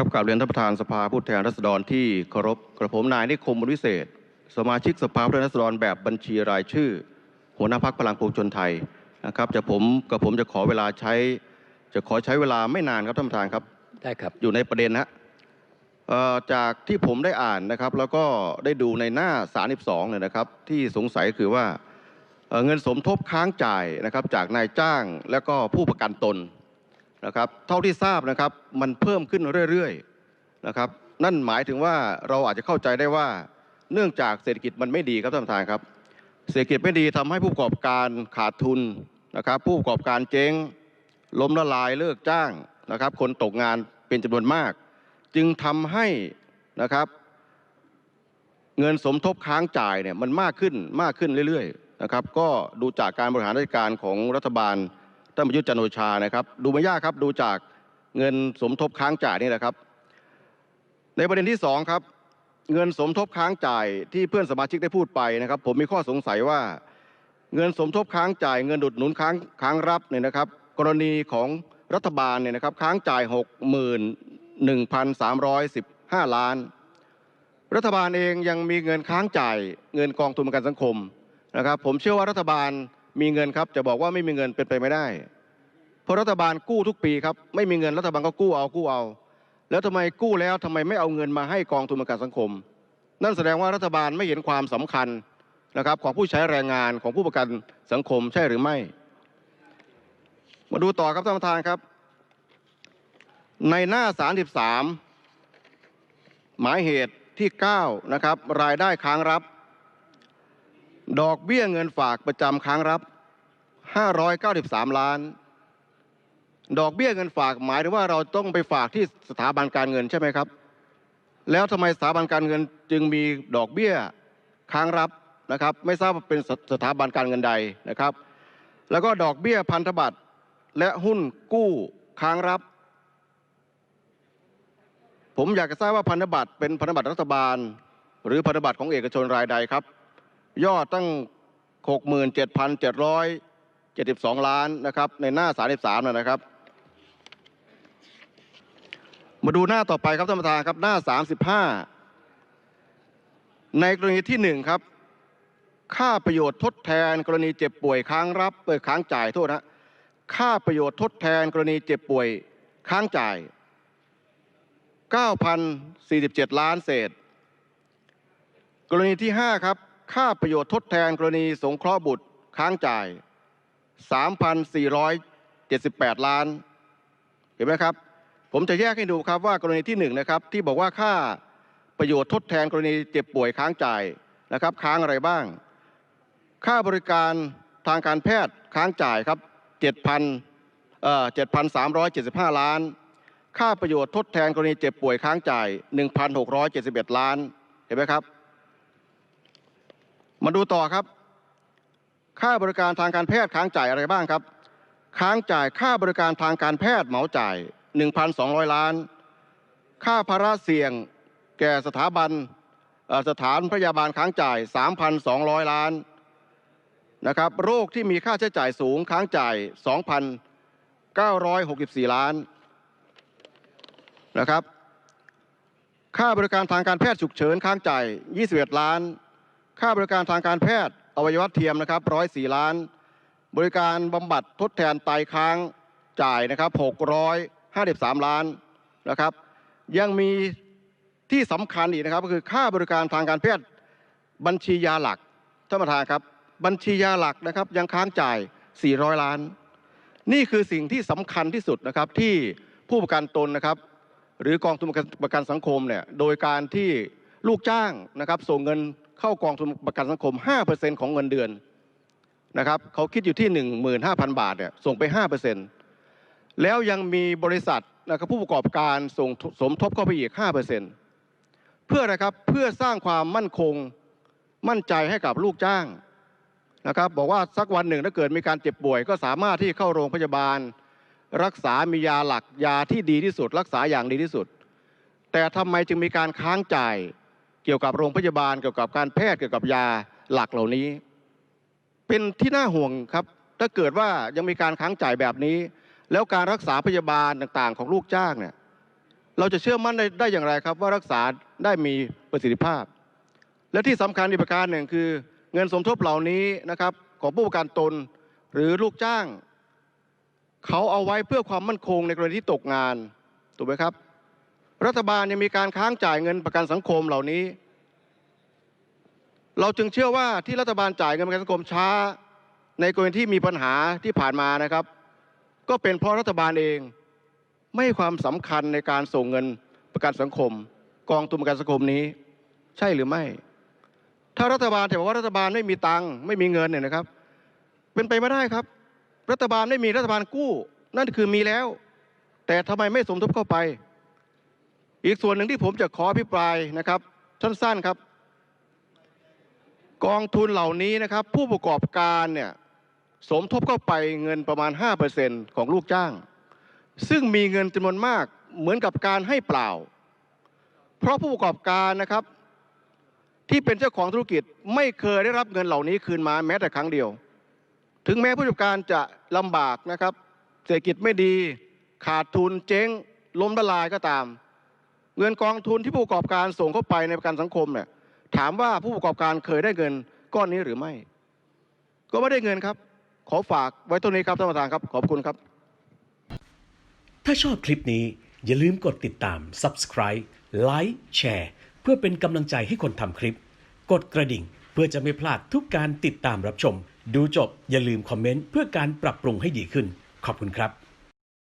ครับกราบเรียนท่านประธานสภาผู้แทนราษฎรที่เคารพกระผมนายนิคมบุญวิเศษ สมาชิกสภาผู้แทนราษฎรแบบบัญชีรายชื่อ หัวหน้าพักพลังปวงชนไทยนะครับจะผมกับผมจะขอเวลาใช้ จะขอใช้เวลาไม่นานครับท่านประธานครับได้ครับอยู่ในประเด็นนะฮะเอ่อจากที่ผมได้อ่านนะครับ แล้วก็ได้ดูในหน้า 32เนี่ยนะครับ ที่สงสัยคือว่าเอ่อเงินสมทบค้างจ่ายนะครับจากนายจ้างและก็ผู้ประกันตน นะครับเท่าที่ทราบนะครับมันเพิ่มขึ้นเรื่อยๆนะครับนั่นหมายถึงว่าเราอาจจะเข้าใจได้ว่า เนื่องจากเศรษฐกิจมันไม่ดีครับท่านประธานครับ เศรษฐกิจไม่ดีทำให้ผู้ประกอบการขาดทุนนะครับ ผู้ประกอบการเจ๊งล้มละลายเลิกจ้างนะครับ คนตกงานเป็นจำนวนมาก จึงทำให้นะครับ เงินสมทบค้างจ่ายเนี่ยมันมากขึ้นมากขึ้นเรื่อยๆนะครับ ก็ดูจากการบริหารราชการของรัฐบาล ท่านประยุทธ์จันโอชานะครับ ดูไม่ยากครับดูจากเงินสมทบค้างจ่ายนี่แหละครับ ในประเด็นที่สองครับเงินสมทบค้างจ่ายที่เพื่อนสมาชิกได้พูดไปนะครับ ผมมีข้อสงสัยว่า เงินสมทบค้างจ่าย เงินอุดหนุนค้างค้างรับเนี่ยนะครับ กรณีของรัฐบาลเนี่ยนะครับค้างจ่าย 61,315 ล้าน รัฐบาลเองยังมีเงินค้างจ่าย เงินกองทุนประกันสังคมนะครับ ผมเชื่อว่ารัฐบาล มีเงินครับจะบอกว่าไม่มีเงินเป็นไปไม่ได้ เพราะรัฐบาลกู้ทุกปีครับไม่มีเงินรัฐบาลก็กู้เอากู้เอา แล้วทำไมกู้แล้วทำไมไม่เอาเงินมาให้กองทุนประกันสังคม นั่นแสดงว่ารัฐบาลไม่เห็นความสำคัญนะครับของผู้ใช้แรงงานของผู้ประกันสังคมใช่หรือไม่ มาดูต่อครับท่านประธานครับ ในหน้า 33 หมายเหตุที่ 9 นะครับ รายได้ค้างรับ ดอกเบี้ยเงินฝากประจำค้างรับ 593 ล้าน ดอกเบี้ยเงินฝากหมายถึงว่าเราต้องไปฝากที่สถาบันการเงินใช่ไหมครับ แล้วทำไมสถาบันการเงินจึงมีดอกเบี้ยค้างรับนะครับ ไม่ทราบว่าเป็นสถาบันการเงินใดนะครับ แล้วก็ดอกเบี้ยพันธบัตรและหุ้นกู้ค้างรับ ผมอยากจะทราบว่าพันธบัตรเป็นพันธบัตรรัฐบาล หรือพันธบัตรของเอกชนรายใดครับ ยอดตั้ง67,772ล้านนะครับในหน้า33นะนะครับ มาดูหน้าต่อไปครับท่านประธานครับหน้า35ในกรณีที่หนึ่งครับ ค่าประโยชน์ทดแทนกรณีเจ็บป่วยค้างรับเปิดค้างจ่ายโทษนะค่าประโยชน์ทดแทนกรณีเจ็บป่วยค้างจ่าย 9,047 ล้านเศษ กรณีที่ 5 ครับ ค่าประโยชน์ทดแทนกรณีสงเคราะห์บุตรค้างจ่าย 3,478 ล้าน เห็นไหมครับ ผมจะแยกให้ดูครับว่ากรณีที่หนึ่งนะครับที่บอกว่าค่าประโยชน์ทดแทนกรณีเจ็บป่วยค้างจ่ายนะครับ ค้างอะไรบ้าง ค่าบริการทางการแพทย์ค้างจ่ายครับ 7,000เอ่อ7,375 ล้าน ค่าประโยชน์ทดแทนกรณีเจ็บป่วยค้างจ่าย 1,671 ล้าน เห็นไหมครับ มาดูต่อครับ ค่าบริการทางการแพทย์ค้างจ่ายอะไรบ้างครับ ค้างจ่ายค่าบริการทางการแพทย์เหมาจ่าย 1,200 ล้าน ค่าภาระเสี่ยงแก่สถาบันสถานพยาบาลค้างจ่าย 3,200 ล้านนะครับโรคที่มีค่าใช้จ่ายสูงค้างจ่าย 2,964 ล้านนะครับ ค่าบริการทางการแพทย์ฉุกเฉินค้างจ่าย 21 ล้าน ค่าบริการทางการแพทย์อวัยวะเทียมนะครับ104ล้าน บริการบำบัดทดแทนไตค้างจ่ายนะครับ653ล้านนะครับ ยังมีที่สำคัญอีกนะครับก็คือค่าบริการทางการแพทย์บัญชียาหลักท่านประธานครับ บัญชียาหลักนะครับยังค้างจ่าย 400 ล้าน นี่คือสิ่งที่สำคัญที่สุดนะครับที่ผู้ประกันตนนะครับ หรือกองทุนประกันสังคมเนี่ยโดยการที่ลูกจ้างนะครับส่งเงิน เข้ากองทุนประกันสังคม 5%ของเงินเดือนนะครับเขาคิดอยู่ที่ 15,000 บาทเนี่ยส่งไป 5%แล้วยังมีบริษัทนะครับผู้ประกอบการส่งสมทบเข้าไปอีก 5%เพื่อนะครับเพื่อสร้างความมั่นคงมั่นใจให้กับลูกจ้างนะครับบอกว่าสักวันหนึ่งถ้าเกิดมีการเจ็บป่วย ก็สามารถที่เข้าโรงพยาบาล รักษามียาหลักยาที่ดีที่สุด รักษาอย่างดีที่สุด แต่ทำไมจึงมีการค้างจ่าย กี่ยวกับโรงพยาบาลเกี่ยวกับการแพทย์เกี่ยวกับยาหลักเหล่านี้ เป็นที่น่าห่วงครับ ถ้าเกิดว่ายังมีการค้างจ่ายแบบนี้ แล้วการรักษาพยาบาลต่างๆ ของลูกจ้างเนี่ยเราจะเชื่อมั่นได้ไดอย่างไรครับ ว่ารักษาได้มีประสิทธิภาพ และที่สำคัญอีกประการหนึ่งคือ เงินสมทบเหล่านี้นะครับ ของผู้ประกันตนหรือลูกจ้าง เขาเอาไว้เพื่อความมั่นคงในกรณีที่ตกงานถูกไหมครับ รัฐบาลยังมีการค้างจ่ายเงินประกันสังคมเหล่านี้ เราจึงเชื่อว่าที่รัฐบาลจ่ายเงินประกันสังคมช้า ในกรณีที่มีปัญหาที่ผ่านมานะครับ ก็เป็นเพราะรัฐบาลเองไม่ให้ความสำคัญในการส่งเงินประกันสังคม กองทุนประกันสังคมนี้ ใช่หรือไม่ ถ้ารัฐบาลแต่ว่ารัฐบาลไม่มีตังค์ไม่มีเงินเนี่ยนะครับ เป็นไปไม่ได้ครับ รัฐบาลไม่มีรัฐบาลกู้ นั่นคือมีแล้ว แต่ทำไมไม่สมทบเข้าไป อีกส่วนหนึ่งที่ผมจะขออภิปรายนะครับสั้นๆครับ กองทุนเหล่านี้นะครับ ผู้ประกอบการเนี่ยสมทบเข้าไปเงินประมาณ 5%ของลูกจ้าง ซึ่งมีเงินจำนวนมากเหมือนกับการให้เปล่า เพราะผู้ประกอบการนะครับ ที่เป็นเจ้าของธุรกิจไม่เคยได้รับเงินเหล่านี้คืนมาแม้แต่ครั้งเดียว ถึงแม้ผู้ประกอบการจะลำบากนะครับ เศรษฐกิจไม่ดี ขาดทุนเจ๊งล้มละลายก็ตาม เงินกองทุนที่ผู้ประกอบการส่งเข้าไปในประกันสังคมเนี่ยถามว่าผู้ประกอบการเคยได้เงินก้อนนี้หรือไม่ ก็ไม่ได้เงินครับ ขอฝากไว้ตรงนี้ครับท่านประธานครับ ขอบคุณครับ ถ้าชอบคลิปนี้อย่าลืมกดติดตาม subscribe ไลค์แชร์เพื่อเป็นกำลังใจให้คนทำคลิป กดกระดิ่งเพื่อจะไม่พลาดทุกการติดตามรับชม ดูจบอย่าลืมคอมเมนต์เพื่อการปรับปรุงให้ดีขึ้น ขอบคุณครับ